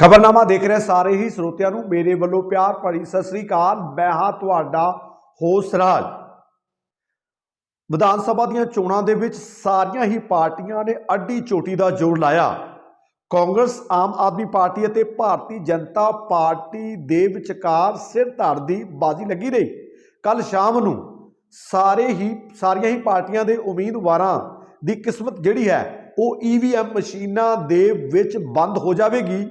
ਖਬਰਨਾਮਾ ਦੇਖ ਰਹੇ ਸਾਰੇ ਹੀ ਸਰੋਤਿਆਂ ਨੂੰ ਮੇਰੇ ਵੱਲੋਂ ਪਿਆਰ ਭਰੀ ਸਤਿ ਸ੍ਰੀ ਅਕਾਲ। ਮੈਂ ਹਾਂ ਤੁਹਾਡਾ ਹੋਸ ਰਾਜ। ਵਿਧਾਨ ਸਭਾ ਦੀਆਂ ਚੋਣਾਂ ਦੇ ਵਿੱਚ ਸਾਰੀਆਂ ਹੀ ਪਾਰਟੀਆਂ ਨੇ ਅੱਡੀ ਚੋਟੀ ਦਾ ਜ਼ੋਰ ਲਾਇਆ। ਕਾਂਗਰਸ, ਆਮ ਆਦਮੀ ਪਾਰਟੀ ਅਤੇ ਭਾਰਤੀ ਜਨਤਾ ਪਾਰਟੀ ਦੇ ਵਿਚਕਾਰ ਸਿਰ ਧੜ ਦੀ ਬਾਜ਼ੀ ਲੱਗੀ ਰਹੀ। ਕੱਲ ਸ਼ਾਮ ਨੂੰ ਸਾਰੇ ਹੀ, ਸਾਰੀਆਂ ਹੀ ਪਾਰਟੀਆਂ ਦੇ ਉਮੀਦਵਾਰਾਂ ਦੀ ਕਿਸਮਤ ਜਿਹੜੀ ਹੈ, ਉਹ ਈਵੀਐਮ ਮਸ਼ੀਨਾਂ ਦੇ ਵਿੱਚ ਬੰਦ ਹੋ ਜਾਵੇਗੀ।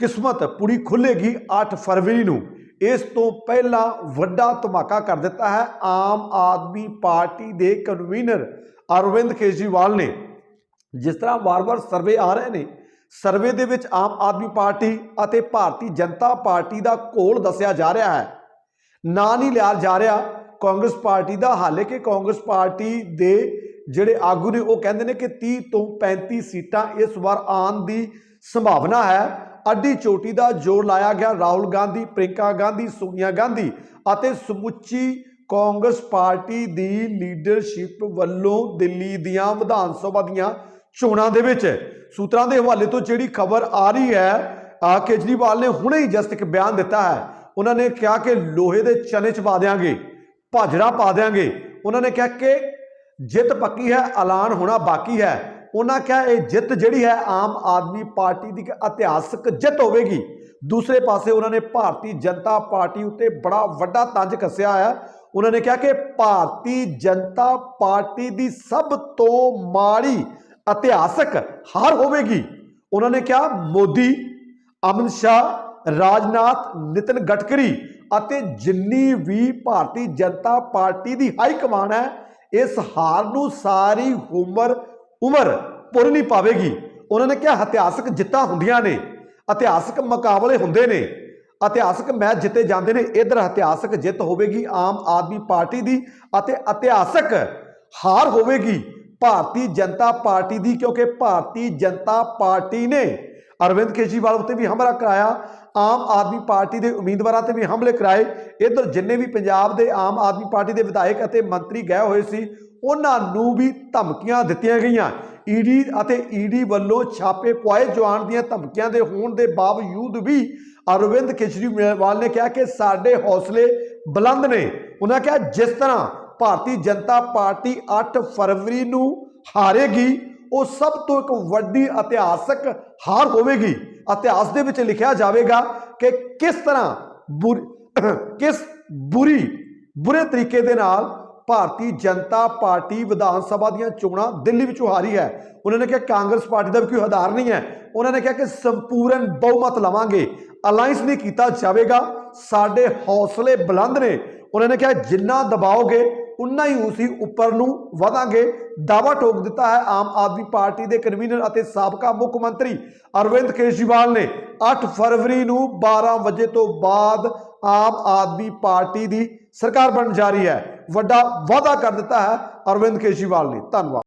ਕਿਸਮਤ ਪੂਰੀ ਖੁੱਲੇਗੀ 8 ਫਰਵਰੀ ਨੂੰ। ਇਸ ਤੋਂ ਪਹਿਲਾਂ ਵੱਡਾ ਧਮਾਕਾ ਕਰ ਦਿੱਤਾ ਹੈ ਆਮ ਆਦਮੀ ਪਾਰਟੀ ਦੇ ਕਨਵੀਨਰ ਅਰਵਿੰਦ ਕੇਜਰੀਵਾਲ ਨੇ। ਜਿਸ ਤਰ੍ਹਾਂ ਵਾਰ-ਵਾਰ ਸਰਵੇ ਆ ਰਹੇ ਨੇ, ਸਰਵੇ ਦੇ ਵਿੱਚ ਆਮ ਆਦਮੀ ਪਾਰਟੀ ਅਤੇ ਭਾਰਤੀ ਜਨਤਾ ਪਾਰਟੀ ਦਾ ਘੋਲ ਦੱਸਿਆ ਜਾ ਰਿਹਾ ਹੈ। ਨਾਂ ਨਹੀਂ ਲਿਆ ਜਾ ਰਿਹਾ ਕਾਂਗਰਸ ਪਾਰਟੀ ਦਾ, ਹਾਲੇ ਕਿ ਕਾਂਗਰਸ ਪਾਰਟੀ ਦੇ ਜਿਹੜੇ ਆਗੂ ਨੇ ਉਹ ਕਹਿੰਦੇ ਨੇ ਕਿ 30 ਤੋਂ 35 ਸੀਟਾਂ ਇਸ ਵਾਰ ਆਉਣ ਦੀ ਸੰਭਾਵਨਾ ਹੈ। ਅੱਡੀ ਚੋਟੀ ਦਾ ਜੋਰ ਲਾਇਆ ਗਿਆ। ਰਾਹੁਲ ਗਾਂਧੀ ਪ੍ਰਿੰਕਾ ਗਾਂਧੀ, ਸੋਨੀਆ ਗਾਂਧੀ ਅਤੇ ਸਮੁੱਚੀ ਕਾਂਗਰਸ ਪਾਰਟੀ ਦੀ ਲੀਡਰਸ਼ਿਪ ਵੱਲੋਂ ਦਿੱਲੀ ਦੀਆਂ ਵਿਧਾਨ ਸਭਾ ਦੀਆਂ ਚੋਣਾਂ ਦੇ ਵਿੱਚ। ਸੂਤਰਾਂ ਦੇ ਹਵਾਲੇ ਤੋਂ ਜਿਹੜੀ ਖਬਰ ਆ ਰਹੀ ਹੈ, ਆ ਕੇਜਰੀਵਾਲ ਨੇ ਹੁਣੇ ਹੀ ਜਸਟ ਇੱਕ ਬਿਆਨ ਦਿੱਤਾ ਹੈ। ਉਹਨਾਂ ਨੇ ਕਿਹਾ ਕਿ ਲੋਹੇ ਦੇ ਚਨੇ ਚ ਪਾ ਦਿਆਂਗੇ, ਭਾਜੜਾ ਪਾ ਦਿਆਂਗੇ। ਉਹਨਾਂ ਨੇ ਕਿਹਾ ਕਿ ਜਿੱਤ ਪੱਕੀ ਹੈ, ਐਲਾਨ ਹੋਣਾ ਬਾਕੀ ਹੈ। ਉਹਨਾਂ ਕਿਹਾ ਇਹ ਜਿੱਤ ਜਿਹੜੀ ਹੈ ਆਮ ਆਦਮੀ ਪਾਰਟੀ ਦੀ ਇੱਕ ਇਤਿਹਾਸਕ ਜਿੱਤ ਹੋਵੇਗੀ। ਦੂਸਰੇ ਪਾਸੇ ਉਹਨਾਂ ਨੇ ਭਾਰਤੀ ਜਨਤਾ ਪਾਰਟੀ ਉੱਤੇ ਬੜਾ ਵੱਡਾ ਤੰਜ ਕੱਸਿਆ ਹੈ ਉਹਨਾਂ ਨੇ ਕਿਹਾ ਕਿ ਭਾਰਤੀ ਜਨਤਾ ਪਾਰਟੀ ਦੀ ਸਭ ਤੋਂ ਮਾੜੀ ਇਤਿਹਾਸਕ ਹਾਰ ਹੋਵੇਗੀ। ਉਹਨਾਂ ਨੇ ਕਿਹਾ, ਮੋਦੀ, ਅਮਿਤ ਸ਼ਾਹ, ਰਾਜਨਾਥ, ਨਿਤਨ ਗਟਕਰੀ ਅਤੇ ਜਿੰਨੀ ਵੀ ਭਾਰਤੀ ਜਨਤਾ ਪਾਰਟੀ ਦੀ ਹਾਈ ਕਮਾਨ ਹੈ, ਇਸ ਹਾਰ ਨੂੰ ਸਾਰੀ ਉਮਰ ਉਮਰ ਭੁੱਲ ਨਹੀਂ ਪਾਵੇਗੀ। ਉਹਨਾਂ ਨੇ ਕਿਹਾ, ਇਤਿਹਾਸਕ ਜਿੱਤਾਂ ਹੁੰਦੀਆਂ ਨੇ, ਇਤਿਹਾਸਕ ਮੁਕਾਬਲੇ ਹੁੰਦੇ ਨੇ, ਇਤਿਹਾਸਕ ਮੈਚ ਜਿੱਤੇ ਜਾਂਦੇ ਨੇ। ਇਧਰ ਇਤਿਹਾਸਕ ਜਿੱਤ ਹੋਵੇਗੀ ਆਮ ਆਦਮੀ ਪਾਰਟੀ ਦੀ ਅਤੇ ਇਤਿਹਾਸਕ ਹਾਰ ਹੋਵੇਗੀ। ਭਾਰਤੀ ਜਨਤਾ ਪਾਰਟੀ ਦੀ, ਕਿਉਂਕਿ ਭਾਰਤੀ ਜਨਤਾ ਪਾਰਟੀ ਨੇ ਅਰਵਿੰਦ ਕੇਜਰੀਵਾਲ ਉੱਤੇ ਵੀ ਹਮਲਾ ਕਰਾਇਆ, ਆਮ ਆਦਮੀ ਪਾਰਟੀ ਦੇ ਉਮੀਦਵਾਰਾਂ ਤੇ ਵੀ ਹਮਲੇ ਕਰਾਏ। ਇਧਰ ਜਿੰਨੇ ਵੀ ਪੰਜਾਬ ਦੇ ਆਮ ਆਦਮੀ ਪਾਰਟੀ ਦੇ ਵਿਧਾਇਕ ਅਤੇ ਮੰਤਰੀ ਗਏ ਹੋਏ ਸੀ, ਉਹਨਾਂ ਨੂੰ ਵੀ ਧਮਕੀਆਂ ਦਿੱਤੀਆਂ ਗਈਆਂ। ਈਡੀ ਅਤੇ ਈਡੀ ਵੱਲੋਂ ਛਾਪੇ ਪੁਆਏ ਜਾਣ ਦੀਆਂ ਧਮਕੀਆਂ ਦੇ ਹੋਣ ਦੇ ਬਾਵਜੂਦ ਵੀ ਅਰਵਿੰਦ ਕੇਜਰੀਵਾਲ ਨੇ ਕਿਹਾ ਕਿ ਸਾਡੇ ਹੌਸਲੇ ਬੁਲੰਦ ਨੇ। ਉਹਨਾਂ ਕਿਹਾ, ਜਿਸ ਤਰ੍ਹਾਂ ਭਾਰਤੀ ਜਨਤਾ ਪਾਰਟੀ 8 ਫਰਵਰੀ ਨੂੰ ਹਾਰੇਗੀ ਉਹ ਸਭ ਤੋਂ ਇੱਕ ਵੱਡੀ ਇਤਿਹਾਸਕ ਹਾਰ ਹੋਵੇਗੀ। ਇਤਿਹਾਸ ਦੇ ਵਿੱਚ ਲਿਖਿਆ ਜਾਵੇਗਾ ਕਿ ਕਿਸ ਤਰ੍ਹਾਂ ਬੁਰੀ ਕਿਸ ਬੁਰੀ, ਬੁਰੇ ਤਰੀਕੇ ਦੇ ਨਾਲ ਭਾਰਤੀ ਜਨਤਾ ਪਾਰਟੀ ਵਿਧਾਨ ਸਭਾ ਦੀਆਂ ਚੋਣਾਂ ਦਿੱਲੀ ਵਿੱਚੋਂ ਹਾਰੀ ਹੈ। ਉਹਨਾਂ ਨੇ ਕਿਹਾ ਕਾਂਗਰਸ ਪਾਰਟੀ ਦਾ ਵੀ ਕੋਈ ਆਧਾਰ ਨਹੀਂ ਹੈ। ਉਹਨਾਂ ਨੇ ਕਿਹਾ ਕਿ ਸੰਪੂਰਨ ਬਹੁਮਤ ਲਵਾਂਗੇ। ਅਲਾਈਅੰਸ ਨਹੀਂ ਕੀਤਾ ਜਾਵੇਗਾ। ਸਾਡੇ ਹੌਸਲੇ ਬੁਲੰਦ ਨੇ। ਉਹਨਾਂ ਨੇ ਕਿਹਾ ਜਿੰਨਾ ਦਬਾਓਗੇ ਉਨਾ ਹੀ ਉਸੇ ਉੱਪਰ ਨੂੰ ਵਧਾਂਗੇ। ਦਾਵਾ ਠੋਕ ਦਿੱਤਾ ਹੈ ਆਮ ਆਦਮੀ ਪਾਰਟੀ ਦੇ ਕਨਵੀਨਰ ਅਤੇ ਸਾਬਕਾ ਮੁੱਖ ਮੰਤਰੀ ਅਰਵਿੰਦ ਕੇਜਰੀਵਾਲ ਨੇ। 8 ਫਰਵਰੀ ਨੂੰ 12 ਵਜੇ ਤੋਂ ਬਾਅਦ ਆਮ ਆਦਮੀ ਪਾਰਟੀ ਦੀ ਸਰਕਾਰ ਬਣਨ ਜਾ ਰਹੀ ਹੈ। ਵੱਡਾ ਵਾਅਦਾ ਕਰ ਦਿੱਤਾ ਹੈ ਅਰਵਿੰਦ ਕੇਜਰੀਵਾਲ ਨੇ। ਧੰਨਵਾਦ।